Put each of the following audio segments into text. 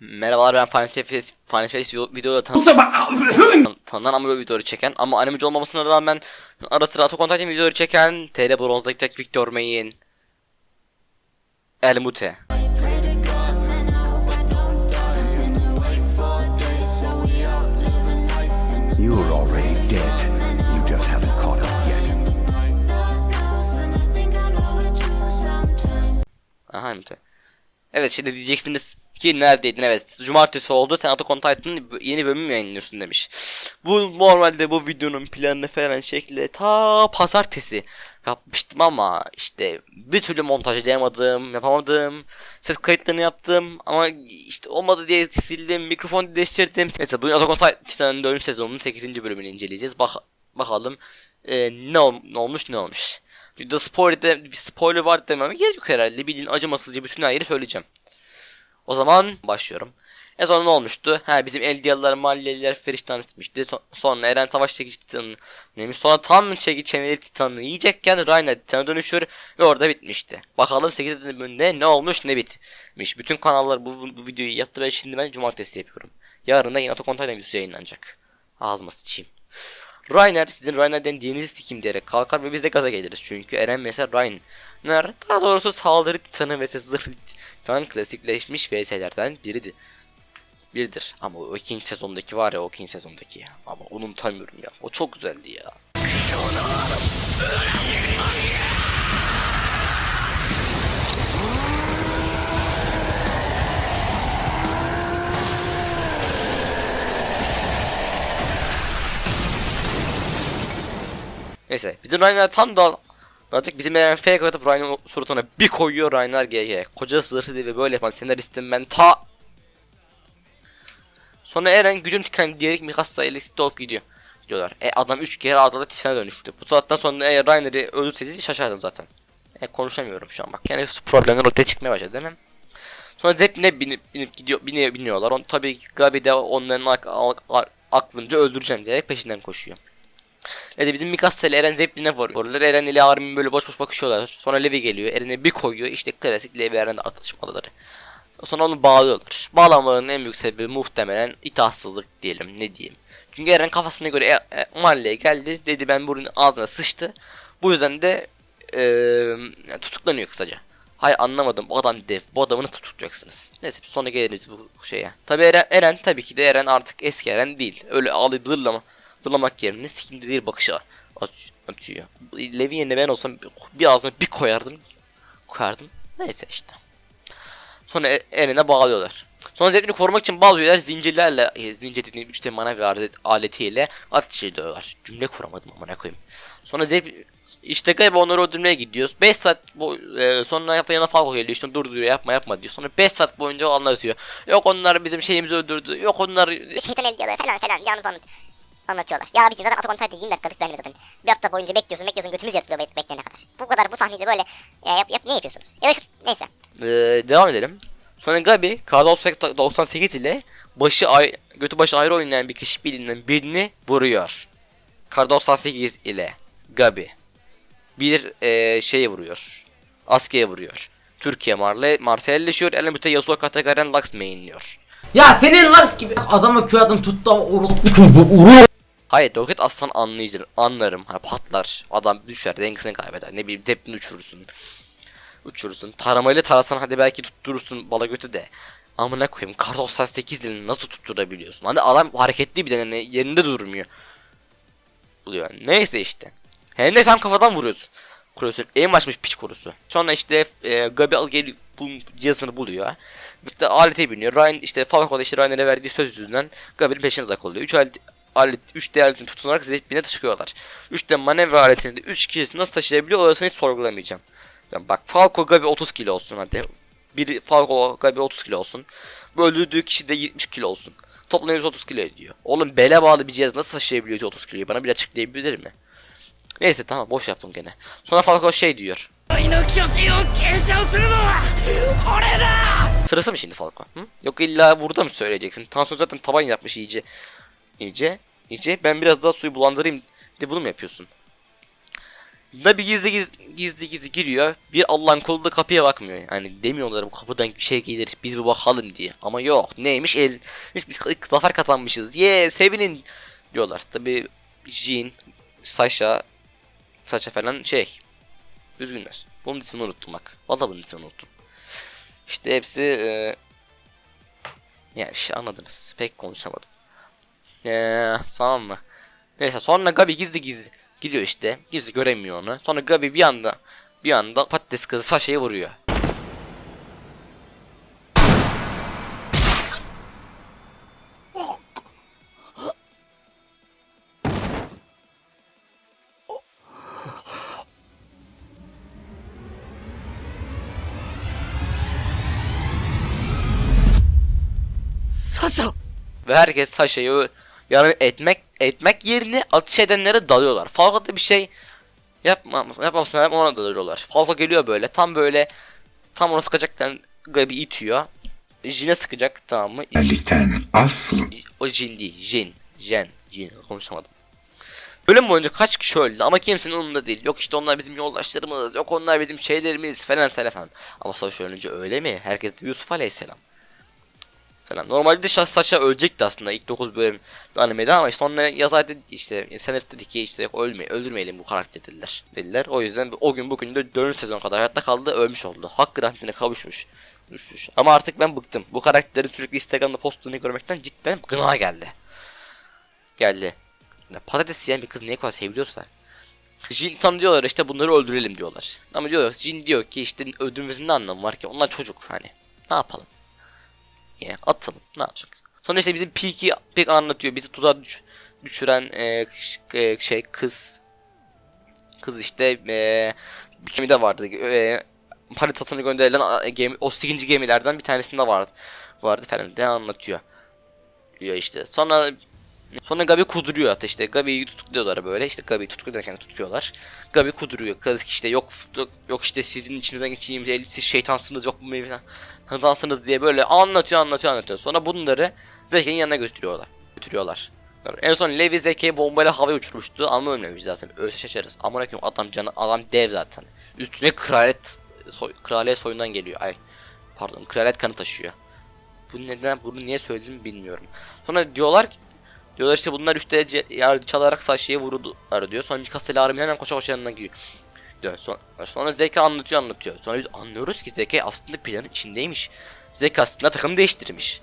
Merhabalar ben Final Fantasy, Final Fantasy videoda tan tan- tanınan ama böyle videoları çeken ama animeci olmamasına rağmen ara sıra Attack on Titan videoları çeken TL Bronz'daki tek Victor Main Elmute. You're already dead. You just haven't caught up yet. Aha Elmute. Evet şimdi diyeceksiniz ki neredeydin evet cumartesi oldu sen Attack on Titan'ın yeni bölümü yayınlıyorsun demiş. Bu normalde bu videonun planını falan şekli ta pazartesi yapmıştım ama işte bir türlü montajlayamadım yapamadım ses kayıtlarını yaptım ama işte olmadı diye sildim mikrofon değiştirdim. Neyse bugün Attack on Titan'ın 4. sezonunun 8. bölümünü inceleyeceğiz. Bak bakalım e, ne, ol- ne olmuş ne olmuş. Videoda spoiler, bir spoiler var dememe gerek yok herhalde. Bildiğin acımasızca bütün her yeri söyleyeceğim. O zaman başlıyorum. En son ne olmuştu? Ha bizim Eldiyalılar, Malliyeliler Feriştan etmişti. So- sonra Eren Savaş çekici Titan'ı neymiş? Sonra tam çekici çeneli Titan'ı yiyecekken Rayna Titan'a dönüşür ve orada bitmişti. Bakalım 8 bölümde ne olmuş ne bitmiş. Bütün kanallar bu, bu, bu videoyu yaptı ve şimdi ben cumartesi yapıyorum. Yarın da yine Attack on Titan videosu yayınlanacak. Ağzıma sıçayım. Rainer sizin Rainer dendiğiniz sikim diyerek kalkar ve biz de gaza geliriz. Çünkü Eren mesela Rainer daha doğrusu saldırı titanı ve zırh titan klasikleşmiş VS'lerden biridir. Biridir. Ama o ikinci sezondaki var ya o ikinci sezondaki ya. Ama onu unutamıyorum ya. O çok güzeldi ya. Neyse bizim Rainer tam da Artık bizim Eren fake atıp Rainer'ın suratına bir koyuyor Rainer GG. Koca zırhı ve böyle yapan senaristim ben ta Sonra Eren gücüm tükendi diyerek Mikasa ile Stolp gidiyor. Diyorlar. E adam 3 kere ardında Titan'a dönüştü. Bu saatten sonra eğer Rainer'i öldürseydi şaşardım zaten. E konuşamıyorum şu an bak. Yani problemler ortaya çıkmaya başladı değil mi? Sonra Zeppelin'e binip, binip gidiyor, biniyor, biniyorlar. On, tabii Gabi de onların ak- ak- ak- aklınca öldüreceğim diyerek peşinden koşuyor. Evet bizim Mikasa ile Eren Zeppelin'e vuruyorlar. Eren ile Armin böyle boş boş bakışıyorlar. Sonra Levi geliyor. Eren'e bir koyuyor. İşte klasik Levi Eren atışmaları. Sonra onu bağlıyorlar. Bağlamalarının en büyük sebebi muhtemelen itaatsızlık diyelim ne diyeyim. Çünkü Eren kafasına göre e, e, mahalleye geldi. Dedi ben bunun ağzına sıçtı. Bu yüzden de e, tutuklanıyor kısaca. Hayır anlamadım bu adam dev. Bu adamı nasıl tutulacaksınız? Neyse sonra geliriz bu şeye. Tabi Eren, Eren tabii ki de Eren artık eski Eren değil. Öyle ağlayıp zırlama, zırlamak yerine sikimde değil bakışı at- atıyor. Levi yerine ben olsam bir ağzına bir koyardım. Koyardım. Neyse işte. Sonra E- Eren'e bağlıyorlar. Sonra Zeppelin'i korumak için bağlıyorlar zincirlerle, e, zincir dediğim 3 tane mana ve alet- aletiyle ateş ediyorlar. Cümle kuramadım amına koyayım. Sonra Zeppelin işte galiba onları öldürmeye gidiyoruz. 5 saat bu e, sonra yanına Falco geliyor işte dur diyor yapma yapma diyor. Sonra 5 saat boyunca anlatıyor. Yok onlar bizim şeyimizi öldürdü. Yok onlar şeytan el falan falan yanlış anlat anlatıyorlar. Ya abiciğim zaten Attack on Titan 20 dakikalık bölüm zaten. Bir hafta boyunca bekliyorsun bekliyorsun götümüz yatılıyor bek bekleyene kadar. Bu kadar bu sahnede böyle ya yap, yap ne yapıyorsunuz? Ya da şu neyse. Ee, devam edelim. Sonra Gabi K98 ile başı ay götü başı ayrı oynayan bir kişi bilinen birini vuruyor. K98 ile Gabi bir e, şeye vuruyor. Askıya vuruyor. Türkiye Marle Marselleşiyor. Elbette Yasuo Katagaren Lux mainliyor. Ya senin Lars gibi adama Q adım tuttu ama orospu çocuğu uru. Hayır roket aslan anlayıcı anlarım. Hani patlar. Adam düşer dengesini kaybeder. Ne bileyim tepini uçurursun. Uçurursun. Taramayla tarasan hadi belki tutturursun bala götü de. Amına koyayım kar 98 dilini nasıl tutturabiliyorsun? Hani adam hareketli bir de hani yerinde durmuyor. Buluyor. Neyse işte. Hem de tam kafadan vuruyorsun. Kuruyorsun. En başmış piç kurusu. Sonra işte e, Gabi al geliyor bu cihazını buluyor. İşte alete biniyor. Ryan işte Falco da işte Ryan'e verdiği söz yüzünden Gabi'nin peşine takılıyor. 3 alet alet 3 D aletini tutunarak Zepplin'e taşıyorlar. 3 de manevra aletini de 3 kişisi nasıl taşıyabiliyor orasını hiç sorgulamayacağım. Yani bak Falco Gabi 30 kilo olsun hadi. Biri Falco Gabi 30 kilo olsun. Bu öldürdüğü kişi de 70 kilo olsun. Toplam 130 kilo ediyor. Oğlum bele bağlı bir cihaz nasıl taşıyabiliyor 30 kiloyu? Bana bir açıklayabilir mi? Neyse tamam boş yaptım gene. Sonra Falco şey diyor. Sırası mı şimdi Falco? Hı? Yok illa burada mı söyleyeceksin? Tansiyon zaten taban yapmış iyice. İyice. İyice. Ben biraz daha suyu bulandırayım de bunu mu yapıyorsun? Nabi gizli gizli gizli gizli giriyor. Bir Allah'ın kolu da kapıya bakmıyor. Yani demiyorlar bu kapıdan bir şey gelir biz bir bakalım diye. Ama yok neymiş el biz zafer kazanmışız. Ye sevinin diyorlar. Tabi Jin, Sasha, Sasha falan şey üzgünler. Bunun ismini unuttum bak. Vallahi bunun ismini unuttum. İşte hepsi e, yani şey anladınız. Pek konuşamadım. Eee tamam mı? Neyse sonra Gabi gizli gizli gidiyor işte. Gizli göremiyor onu. Sonra Gabi bir anda bir anda patates kızı Sasha'yı vuruyor. Ve herkes Sasha'yı yardım etmek etmek yerine atış edenlere dalıyorlar. Falco da bir şey yapmam yapmamasına rağmen ona dalıyorlar. Falco geliyor böyle tam böyle tam onu sıkacakken Gabi itiyor. Jin'e sıkacak tamam mı? Ligden asıl O Jin değil. Jin. Jen. Jin. Konuşamadım. Bölüm boyunca kaç kişi öldü ama kimsenin umurunda değil. Yok işte onlar bizim yoldaşlarımız, yok onlar bizim şeylerimiz falan falan. Ama Sasha ölünce öyle mi? Herkes de Yusuf Aleyhisselam. Selam. Normalde Sa- Sasha ölecekti aslında ilk 9 bölüm animede ama sonra yazar dedi işte senarist dedi ki işte ölme öldürmeyelim bu karakteri dediler. dediler. O yüzden o gün bugün de 4 sezon kadar hayatta kaldı ölmüş oldu. Hakkı rahmetine kavuşmuş. Düşmüş. Ama artık ben bıktım. Bu karakterin sürekli Instagram'da postunu görmekten cidden gına geldi. Geldi. Ya patates yiyen bir kız niye kadar seviliyorsa. Jin tam diyorlar işte bunları öldürelim diyorlar. Ama diyor Jin diyor ki işte öldürmemizin ne anlamı var ki onlar çocuk hani. Ne yapalım? Yani atalım ne yapacak? Sonra işte bizim Peak'i pek anlatıyor. Bizi tuzağa düş- düşüren e, e, şey kız. Kız işte e, bir gemide vardı. E, haritasını gönderilen gemi, o 8. gemilerden bir tanesinde vardı. Vardı falan de anlatıyor. Diyor işte. Sonra Sonra Gabi kuduruyor hatta işte Gabi'yi tutukluyorlar böyle işte Gabi'yi tutuklarken tutuyorlar. Gabi kuduruyor. Kız işte yok yok işte sizin içinizden geçeyim siz şeytansınız yok mevzudan hıdansınız diye böyle anlatıyor anlatıyor anlatıyor. Sonra bunları Zeki'nin yanına götürüyorlar. Götürüyorlar. En son Levi Zeki'yi bombayla havaya uçurmuştu ama ölmemiş zaten. Ölse şaşarız. Amına koyayım adam canı adam dev zaten. Üstüne kraliyet soy, kraliyet soyundan geliyor. Ay pardon kraliyet kanı taşıyor. Bu neden bunu niye söyledim bilmiyorum. Sonra diyorlar ki diyorlar işte bunlar üstte ce- yer çalarak Sasha'yı vurdular diyor. Sonra Mikasa ile hemen koşa koşa yanına gidiyor. diyor. Sonra, sonra Zeki anlatıyor anlatıyor. Sonra biz anlıyoruz ki Zeki aslında planın içindeymiş. Zeki aslında takım değiştirmiş.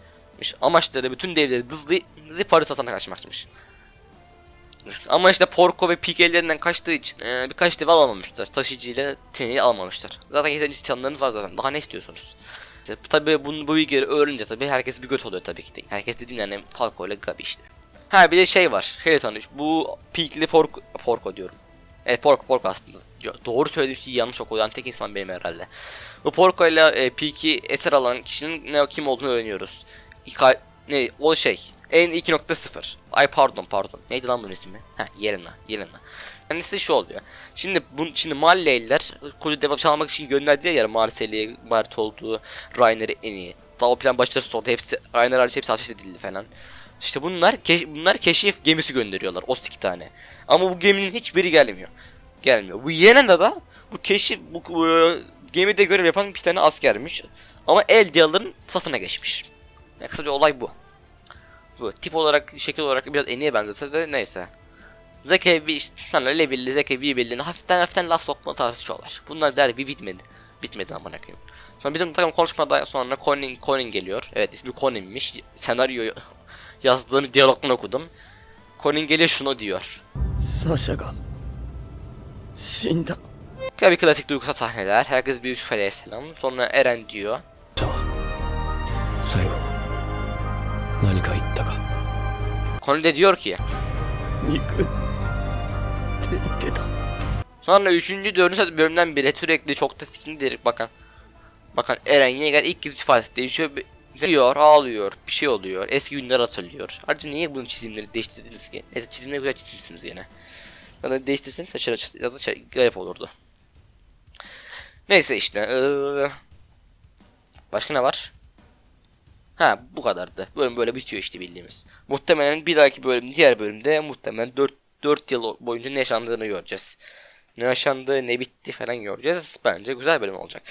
Amaçları bütün devleri hızlı para satana kaçmakmış. Ama işte Porco ve Pig ellerinden kaçtığı için e, birkaç dev alamamışlar. Taşıyıcı ile Teni almamışlar. Zaten yeterince titanlarınız var zaten. Daha ne istiyorsunuz? E, tabii bunu bu bilgileri öğrenince tabii herkes bir göt oluyor tabii ki de. Herkes dediğim yani Falco ile Gabi işte. Ha bir de şey var. Şey tanış. Bu Pig'li Porco, Porco diyorum. Evet Porco Porco aslında. Ya, Doğru söylediğim şey yanlış okuyan tek insan benim herhalde. Bu Porco ile e, Peak'i eser alan kişinin ne kim olduğunu öğreniyoruz. İka, ne o şey. En 2.0. Ay pardon pardon. Neydi lan bunun ismi? Ha Yelena. Yelena. Kendisi şu oluyor. Şimdi bu şimdi Malleyliler koca devam çalmak için gönderdiği yer Marcel'i, Bartoldu, Rainer'i en iyi. Daha o plan başarısız oldu. Hepsi Rainer hariç hepsi ateş edildi falan. İşte bunlar keş- bunlar keşif gemisi gönderiyorlar. O iki tane. Ama bu geminin hiçbiri gelmiyor. Gelmiyor. Bu Yelena da bu keşif bu, bu e, gemide görev yapan bir tane askermiş. Ama el diyaların safına geçmiş. Yani kısaca olay bu. Bu tip olarak, şekil olarak biraz Eni'ye benzese de neyse. Zekevi sana Levilli, Zekevi bildiğini hafiften hafiften laf sokma tartışıyorlar. Bunlar der bir bitmedi. Bitmedi amına koyayım. Sonra bizim takım konuşmadan sonra Conin Conin geliyor. Evet ismi Conin'miş. Senaryoyu yazdığını diyalogunu okudum. Conin geliyor şunu diyor. Sashagan. Shinda. Tabii klasik duygusal sahneler. Herkes bir şüpheliye selam. Sonra Eren diyor. Sayo. Nani ka itta ka? Conin de diyor ki. Niku. Sonra 3. 4. bölümden beri sürekli çok da sikini bakan. Bakan Eren Yeager ilk kez ifadesi değişiyor. Diyor, ağlıyor, bir şey oluyor. Eski günler hatırlıyor. Ayrıca niye bunun çizimleri değiştirdiniz ki? Neyse çizimleri güzel çizmişsiniz yine. Yani değiştirseniz saçlar açı ya da şey, garip olurdu. Neyse işte. eee, Başka ne var? Ha bu kadardı. Bölüm böyle bitiyor işte bildiğimiz. Muhtemelen bir dahaki bölüm diğer bölümde muhtemelen 4 4 yıl boyunca ne yaşandığını göreceğiz. Ne yaşandı ne bitti falan göreceğiz. Bence güzel bölüm olacak.